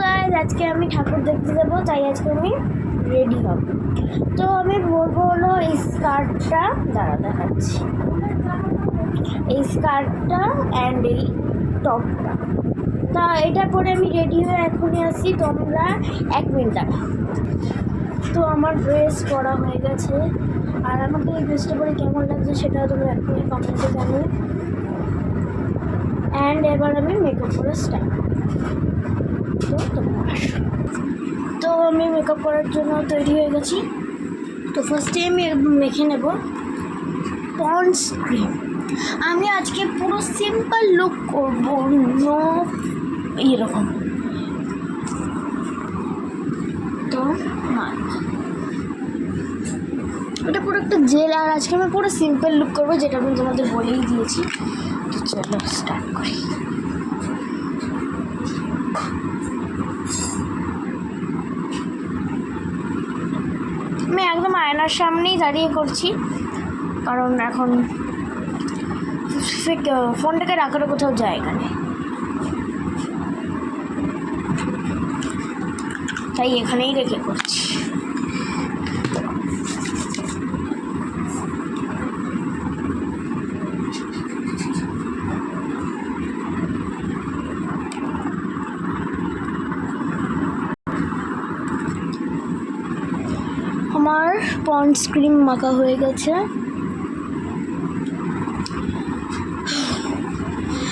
Guys আজকে আমি ঠাকুর দেখতে যাব, তাই আজকে আমি রেডি হব। তো আমি বলব হলো এই স্কার্টটা দাঁড়া দেখাচ্ছি। এই স্কার্টটা অ্যান্ড এই টপটা তা এটা পরে আমি রেডি হয়ে এখনই আসছি তোমরা এক মিনিট দাঁড়া তো আমার ড্রেস পরা হয়ে গেছে। আর আমাকে এই ড্রেসটা পরে কেমন লাগছে সেটা তোমরা এখনই কমেন্টে জানিয়ে অ্যান্ড এবার আমি মেকআপ করে স্টার্ট তো তোমরা আসো। তো আমি মেকআপ করার জন্য তৈরি হয়ে গেছি। তো ফার্স্টে আমি মেখে নেব পন্ডস ক্রিম আমি আজকে পুরো সিম্পল লুক করব নো এরকম। তো এটা পুরো একটা জেল আর আজকে আমি পুরো সিম্পল লুক করব, যেটা আমি তোমাদের বলেই দিয়েছি। তো চলো স্টার্ট করি। আমি একদম আয়নার সামনেই দাঁড়িয়ে করছি কারণ এখন ফোনটাকে রাখারও কোথাও জায়গা নেই তাই এখানেই রেখে করছি আমার পন্ডস ক্রিম মাখা হয়ে গেছে।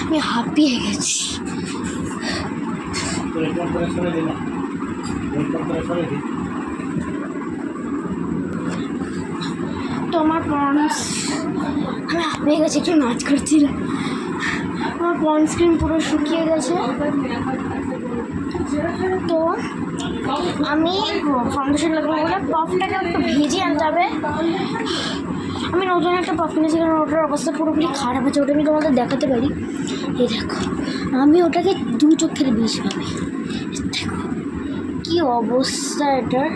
আমি হাঁপিয়ে গেছি। তো আমার পন্ডস আমি হাঁপিয়ে গেছি একটু নাচ করছিলাম আমার পন্ডস ক্রিম পুরো শুকিয়ে গেছে। তো আমি ফাউন্ডেশন লাগাবো বলে পফটাকে একটু ভিজিয়ে আনতে হবে। আমি নতুন একটা পফ কিনেছি, কারণ ওটার অবস্থা পুরোপুরি খারাপ আছে ওটা আমি তোমাদের দেখাতে পারি। এই দেখো, আমি ওটাকে দু চোখের বিষ পাবে দেখো, কী অবস্থা এটার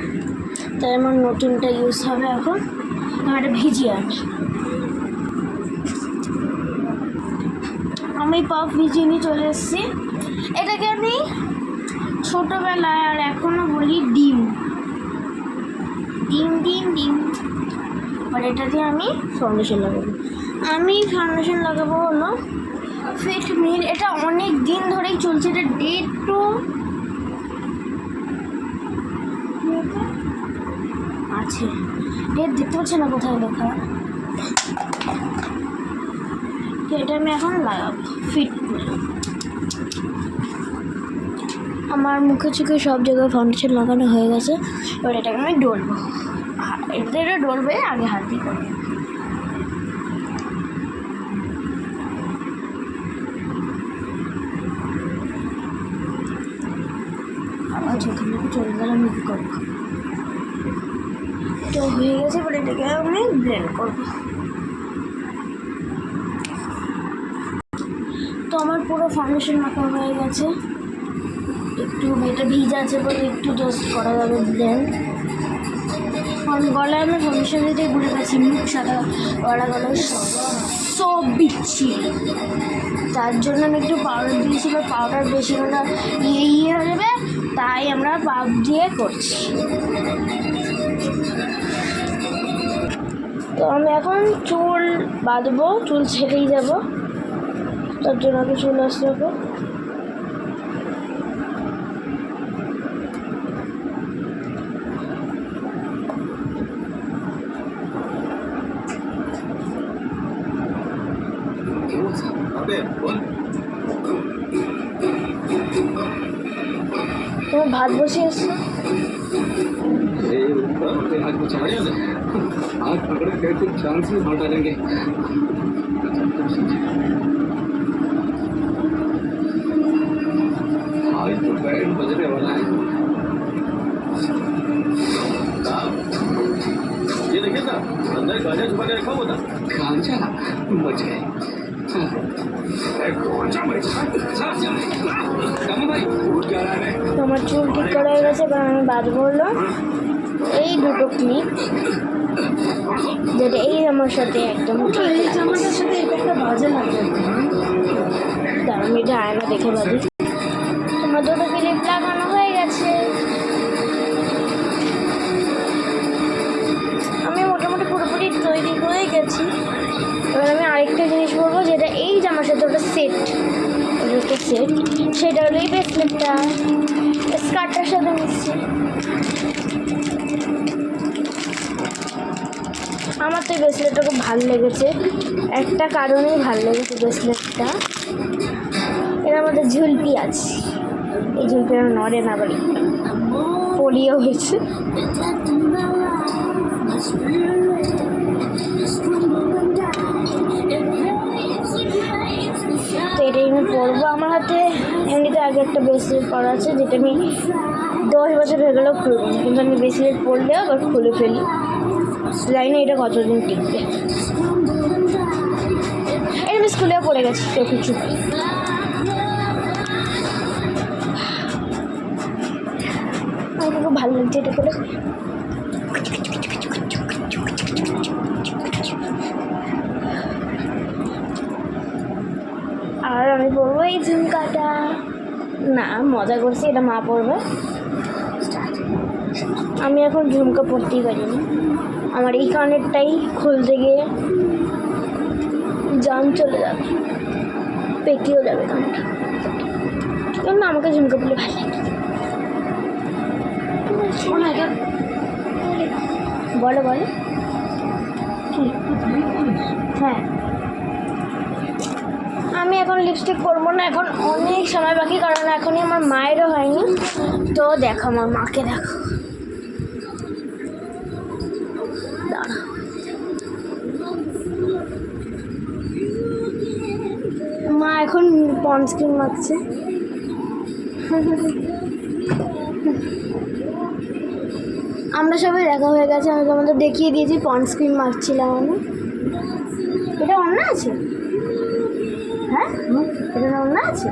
তাই আমার নতুনটা ইউজ হবে এখন। আমি এটা ভিজিয়ে আনি আমি পফ ভিজিয়ে নিয়ে চলে এসেছি। এটাকে আমি ছোটোবেলায় আর এখনও বলি ডিম। ডিম ডিম ডিম। আর এটা দিয়ে আমি ফাউন্ডেশন লাগাবো। আমি ফাউন্ডেশন লাগাবো হলো ফিট মিল এটা অনেক দিন ধরেই চলছে, এটা ডেট টু আছে। ডেট দেখতে পাচ্ছি না কোথায় লেখা। এটা আমি এখন লাগাবো ফিট মিল আমার মুখে চোখে সব জায়গায় ফাউন্ডেশন লাগানো হয়ে গেছে, এবার এটাকে আমি ডলবো এটা ডলবে আগে হাত দিয়ে আবার যেখানে চলে গেলে, আমি করব? তো হয়ে গেছে এটাকে আমি করব। তো আমার পুরো ফাউন্ডেশন মাখা হয়ে গেছে। একটু এটা ভিজা আছে বলে একটু জাস্ট করা যাবে দেন কারণ গলায় আমি ফাউন্ডেশন দিয়ে ঘুরে গেছি, মুখ সাদা গলা গলা। সব বিচ্ছি তার জন্য আমি একটু পাউডার দিয়েছি বা পাউডার বেশি হলে ইয়ে ইয়ে হয়ে যাবে, তাই আমরা পাপ দিয়ে করছি। তো আমি এখন চুল বাঁধবো, চুল ছেড়েই যাব। তার জন্য আমি চুল আসতে হবে আবে বল তোমার ভাত বসিয়ে এসছো ए तेरे हाथ को चढ़ा दे हाथ पकड़ के कुछ चांस में हटा देंगे आज तो बैंड बजने वाला है साहब, ये देखिए ना अंदर गांजा छुपा के रखा हुआ था गांजा बच गए তোমার চুল ঠিক করা হয়ে গেছে এবার আমি বাদ বলল এই দুটো ক্লিপ যেটা এই আমার সাথে একদম আমি এটা আয়না দেখে বাঁধি তোমার দুটো ক্লিপ লাগানো হয়ে ব্রেসলেট সেটা হলো ব্রেসলেটটা স্কার্টটার সাথে মিশছে আমার তো এই ব্রেসলেটটা খুব ভালো লেগেছে। একটা কারণেই ভালো লেগেছে ব্রেসলেটটা এর মধ্যে ঝুলপি আছে। এই ঝুলপি আমার নড়ে না বাড়ি পলিও হয়েছে। এটাই আমি পরবো। আমার হাতে এমনিতে আগে একটা ব্রেসলেট পরা আছে, যেটা আমি দশ বছর হয়ে গেলেও খুলবো না। কিন্তু আমি ব্রেসলেট পরলেও আবার খুলে ফেলি। জানি না এটা কতদিন টিকবে। এটা আমি স্কুলেও পড়ে গেছি, কেউ কিছু আমাকে খুব ভালো লাগছে এটা করে আর আমি পরবো এই ঝুমকাটা না মজা করছি এটা মা পরবে আমি এখন ঝুমকা পরতেই পারি না আমার এই কানেরটাই খুলতে গিয়ে জান চলে যাবে। পেকেও যাবে কানটা না আমাকে ঝুমকা পরলে ভালো লাগে। বলো বলো। হ্যাঁ। আমি এখন লিপস্টিক পরবো না, এখন অনেক সময় বাকি কারণ এখনই আমার মায়েরও হয়নি। তো দেখো আমার মাকে দেখো। মা এখন পনস্ক্রিন মাখছে। আমরা সবাই দেখা হয়ে গেছে, আমি তোমাদের দেখিয়ে দিয়েছি পনস্ক্রিন মাখছিলাম আমি। এটা অন্য আছে? হ্যাঁ? এটা অন্য আছে?